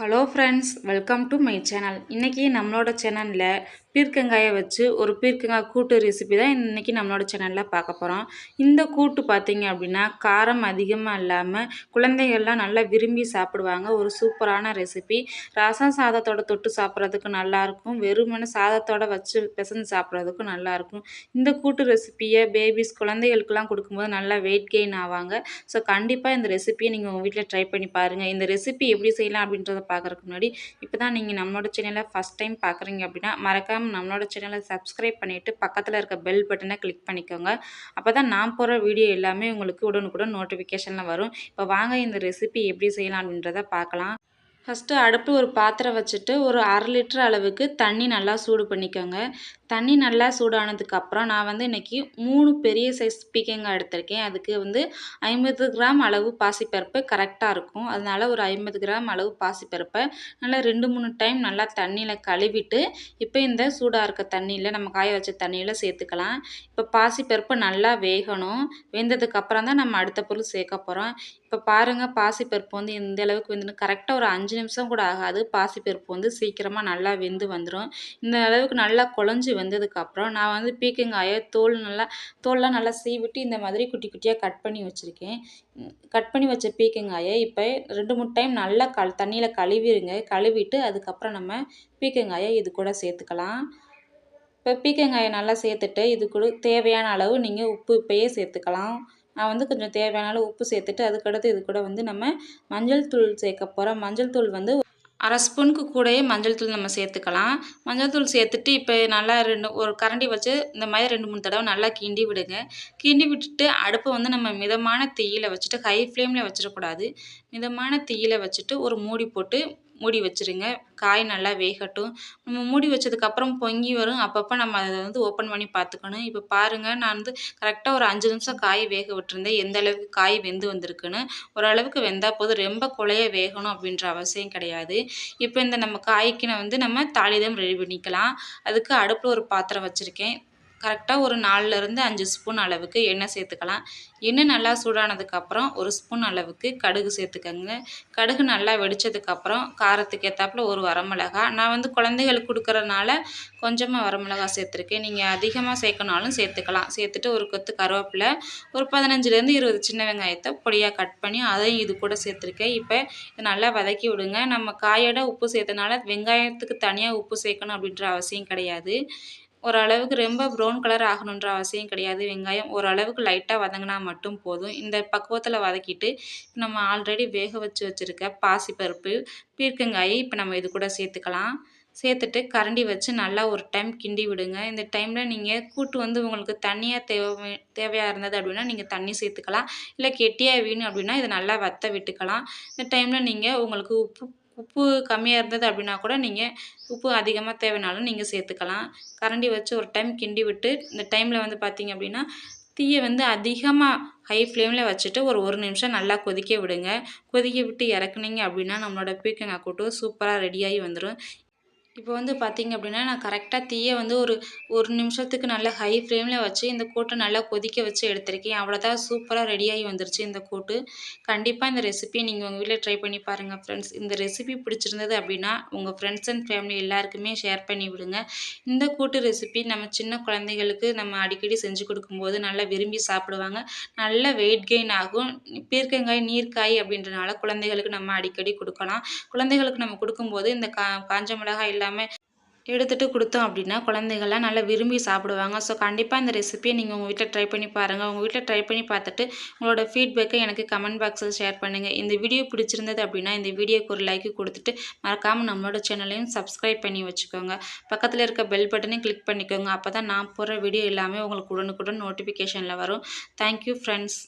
Hello friends welcome to my channel இன்றைக்கி நம்மளோட சேனலில் பீர்க்கங்காயை வச்சு ஒரு பீர்க்கங்காய் கூட்டு ரெசிபி தான் இன்றைக்கி நம்மளோட சேனலில் பார்க்க போகிறோம் இந்த கூட்டு பார்த்திங்க அப்படின்னா காரம் அதிகமாக இல்லாமல் குழந்தைகள்லாம் நல்லா விரும்பி சாப்பிடுவாங்க. ஒரு சூப்பரான ரெசிபி ரசம் சாதத்தோட தொட்டு சாப்பிட்றதுக்கு நல்லாயிருக்கும். வெறுமனே சாதத்தோட வச்சு பிசைஞ்சு சாப்பிட்றதுக்கும் நல்லாயிருக்கும். இந்த கூட்டு ரெசிப்பியை பேபிஸ் குழந்தைகளுக்கெல்லாம் கொடுக்கும்போது நல்லா வெயிட் கெயின் ஆவாங்க. ஸோ கண்டிப்பாக இந்த ரெசிப்பியை நீங்கள் உங்கள் வீட்டில் ட்ரை பண்ணி பாருங்கள் இந்த ரெசிபி எப்படி செய்யலாம் அப்படின்றத பார்க்குறதுக்கு முன்னாடி இப்போ தான் நீங்கள் நம்மளோட சேனலை ஃபஸ்ட் டைம் பார்க்குறீங்க அப்படின்னா மறக்காம நம்மளோட சேனலை சப்ஸ்கிரைப் பண்ணிவிட்டு பக்கத்தில் இருக்க பெல் பட்டனை கிளிக் பண்ணிக்கோங்க. அப்போ தான் நான் போகிற வீடியோ எல்லாமே உங்களுக்கு உடனுக்குடன் நோட்டிஃபிகேஷனில் வரும். இப்போ வாங்க இந்த ரெசிபி எப்படி செய்யலாம் அப்படின்றத பார்க்கலாம். ஃபஸ்ட்டு அடுப்பு ஒரு பாத்திரம் வச்சுட்டு ஒரு அரை லிட்டர் அளவுக்கு தண்ணி நல்லா சூடு பண்ணிக்கோங்க. தண்ணி நல்லா சூடானதுக்கப்புறம் நான் வந்து இன்றைக்கி மூணு பெரிய சைஸ் பீக்கங்காய் எடுத்திருக்கேன். அதுக்கு வந்து ஐம்பது கிராம் அளவு பாசிப்பருப்பு கரெக்டாக இருக்கும். அதனால் ஒரு ஐம்பது கிராம் அளவு பாசிப்பருப்பை நல்லா ரெண்டு மூணு டைம் நல்லா தண்ணியில் கழுவிட்டு இப்போ இந்த சூடாக இருக்க தண்ணியில் நம்ம காய வச்ச தண்ணியில் சேர்த்துக்கலாம். இப்போ பாசிப்பருப்பு நல்லா வேகணும். வெந்ததுக்கப்புறம் தான் நம்ம அடுத்த பொருள் சேர்க்க போகிறோம் இப்போ பாருங்கள் பாசிப்பருப்பு வந்து இந்த அளவுக்கு வந்து கரெக்டாக ஒரு அஞ்சு அஞ்சு நிமிஷம் கூட ஆகாது. பாசிப்பருப்பு வந்து சீக்கிரமாக நல்லா வெந்து வந்துடும் இந்த அளவுக்கு நல்லா குழஞ்சி வெந்ததுக்கப்புறம் நான் வந்து பீக்கங்காயை தோல் நல்லா தோல்லாம் நல்லா சீவிட்டு இந்த மாதிரி குட்டி குட்டியாக கட் பண்ணி வச்சுருக்கேன். கட் பண்ணி வச்ச பீக்கங்காயை இப்போ ரெண்டு மூணு டைம் நல்லா கல் தண்ணியில் கழுவிடுங்க கழுவிட்டு அதுக்கப்புறம் நம்ம பீக்கங்காயை இது கூட சேர்த்துக்கலாம். இப்போ பீக்கங்காயை நல்லா சேர்த்துட்டு இது கூட தேவையான அளவு நீங்கள் உப்பு இப்போயே சேர்த்துக்கலாம். நான் வந்து கொஞ்சம் தேவையான அளவு உப்பு சேர்த்துட்டு அதுக்கடுத்து இது கூட வந்து நம்ம மஞ்சள் தூள் சேர்க்க போகிறோம் மஞ்சள் தூள் வந்து அரை ஸ்பூனுக்கு கூடயே மஞ்சள் தூள் நம்ம சேர்த்துக்கலாம். மஞ்சள் தூள் சேர்த்துட்டு இப்போ நல்லா ரெண்டு ஒரு கரண்டி வச்சு இந்த மாதிரி ரெண்டு மூணு தடவை நல்லா கிண்டி விடுங்க. கிண்டி விட்டுட்டு அடுப்பை வந்து நம்ம மிதமான தீயில் வச்சுட்டு ஹை ஃப்ளேமில் வச்சிடக்கூடாது. மிதமான தீயில் வச்சுட்டு ஒரு மூடி போட்டு மூடி வச்சுருங்க. காய் நல்லா வேகட்டும். நம்ம மூடி வச்சதுக்கப்புறம் பொங்கி வரும். அப்பப்போ நம்ம அதை வந்து ஓப்பன் பண்ணி பார்த்துக்கணும். இப்போ பாருங்கள் நான் வந்து கரெக்டாக ஒரு அஞ்சு நிமிஷம் காய் வேக விட்டுருந்தேன். எந்த அளவுக்கு காய் வெந்து வந்திருக்குன்னு. ஓரளவுக்கு வெந்தால் போதும். ரொம்ப குழைய வேகணும் அப்படின்ற அவசியம் கிடையாது. இப்போ இந்த நம்ம காய்க்கு வந்து நம்ம தாளிதம் ரெடி பண்ணிக்கலாம். அதுக்கு அடுப்பில் ஒரு பாத்திரம் வச்சுருக்கேன். கரெக்டாக ஒரு நாலுலேருந்து அஞ்சு ஸ்பூன் அளவுக்கு எண்ணெய் சேர்த்துக்கலாம். எண்ணெய் நல்லா சூடானதுக்கப்புறம் ஒரு ஸ்பூன் அளவுக்கு கடுகு சேர்த்துக்கோங்க. கடுகு நல்லா வெடித்ததுக்கப்புறம் காரத்துக்கு ஏற்றாப்புல ஒரு வரமிளகா. நான் வந்து குழந்தைகளுக்கு கொடுக்குறதுனால கொஞ்சமாக வரமிளகா சேர்த்துருக்கேன். நீங்கள் அதிகமாக சேர்க்கணாலும் சேர்த்துக்கலாம். சேர்த்துட்டு ஒரு கொத்து கருவேப்பிலை ஒரு பதினஞ்சுலேருந்து இருபது சின்ன வெங்காயத்தை பொடியாக கட் பண்ணி அதையும் இது கூட சேர்த்துருக்கேன். இப்போ இதை நல்லா வதக்கி விடுங்க. நம்ம காயோட உப்பு சேர்த்தனால வெங்காயத்துக்கு தனியாக உப்பு சேர்க்கணும் அப்படின்ற அவசியம் கிடையாது. ஓரளவுக்கு ரொம்ப ப்ரௌன் கலர் ஆகணுன்ற அவசியம் கிடையாது. வெங்காயம் ஓரளவுக்கு லைட்டாக வதங்கினா மட்டும் போதும். இந்த பக்குவத்தில் வதக்கிட்டு நம்ம ஆல்ரெடி வேக வச்சு வச்சுருக்க பாசிப்பருப்பு பீர்க்கங்காயை இப்போ நம்ம இது கூட சேர்த்துக்கலாம். சேர்த்துட்டு கரண்டி வச்சு நல்லா ஒரு டைம் கிண்டி விடுங்க. இந்த டைமில் நீங்கள் கூட்டு வந்து உங்களுக்கு தண்ணியாக தேவை தேவையாக இருந்தது அப்படின்னா நீங்கள் தண்ணி சேர்த்துக்கலாம். இல்லை கெட்டியாக வேணும் அப்படின்னா இதை நல்லா வற்ற விட்டுக்கலாம். இந்த டைமில் நீங்கள் உங்களுக்கு உப்பு உப்பு கம்மியாக இருந்தது அப்படின்னா கூட நீங்கள் உப்பு அதிகமாக தேவைனாலும் நீங்கள் சேர்த்துக்கலாம். கரண்டி வச்சு ஒரு டைம் கிண்டி விட்டு இந்த டைமில் வந்து பார்த்திங்க அப்படின்னா தீயை வந்து அதிகமாக ஹை ஃப்ளேமில் வச்சுட்டு ஒரு ஒரு நிமிஷம் நல்லா கொதிக்க விடுங்க. கொதிக்க விட்டு இறக்குனீங்க அப்படின்னா நம்மளோட பீக்கங்காய் கூட்டு சூப்பராக ரெடியாகி வந்துடும் இப்போ வந்து பார்த்திங்க அப்படின்னா நான் கரெக்டாக தீயை வந்து ஒரு ஒரு நிமிஷத்துக்கு நல்லா ஹை ஃப்ளேமில் வச்சு இந்த கூட்டை நல்லா கொதிக்க வச்சு எடுத்திருக்கேன். அவ்வளோதான் சூப்பராக ரெடியாகி வந்துருச்சு இந்த கூட்டு கண்டிப்பாக இந்த ரெசிபியை நீங்கள் உங்கள் வீட்டில் ட்ரை பண்ணி பாருங்கள் ஃப்ரெண்ட்ஸ் இந்த ரெசிபி பிடிச்சிருந்தது அப்படின்னா உங்கள் ஃப்ரெண்ட்ஸ் அண்ட் ஃபேமிலி எல்லாருக்குமே ஷேர் பண்ணி விடுங்க. இந்த கூட்டு ரெசிபி நம்ம சின்ன குழந்தைகளுக்கு நம்ம அடிக்கடி செஞ்சு கொடுக்கும்போது நல்லா விரும்பி சாப்பிடுவாங்க. நல்ல வெயிட் கெயின் ஆகும். பீர்க்கங்காய் நீர்க்காய் அப்படின்றனால குழந்தைகளுக்கு நம்ம அடிக்கடி கொடுக்கலாம். குழந்தைகளுக்கு நம்ம கொடுக்கும்போது இந்த கா காஞ்ச மிளகாய் எல்லாமே எடுத்துகிட்டு கொடுத்தோம் அப்படின்னா குழந்தைகள்லாம் நல்லா விரும்பி சாப்பிடுவாங்க. ஸோ கண்டிப்பாக இந்த ரெசிபியை நீங்கள் உங்கள் வீட்டில் ட்ரை பண்ணி பாருங்கள் உங்கள் வீட்டில் ட்ரை பண்ணி பார்த்துட்டு உங்களோட ஃபீட்பேக்கை எனக்கு கமெண்ட் பாக்ஸில் ஷேர் பண்ணுங்கள் இந்த வீடியோ பிடிச்சிருந்தது அப்படின்னா இந்த வீடியோக்கு ஒரு லைக் கொடுத்துட்டு மறக்காமல் நம்மளோட சேனலையும் சப்ஸ்கிரைப் பண்ணி வச்சுக்கோங்க. பக்கத்தில் இருக்க பெல் பட்டனையும் கிளிக் பண்ணிக்கோங்க. அப்போ தான் நான் போகிற வீடியோ எல்லாமே உங்களுக்கு உடனுக்குடன் நோட்டிஃபிகேஷனில் வரும். Thank you friends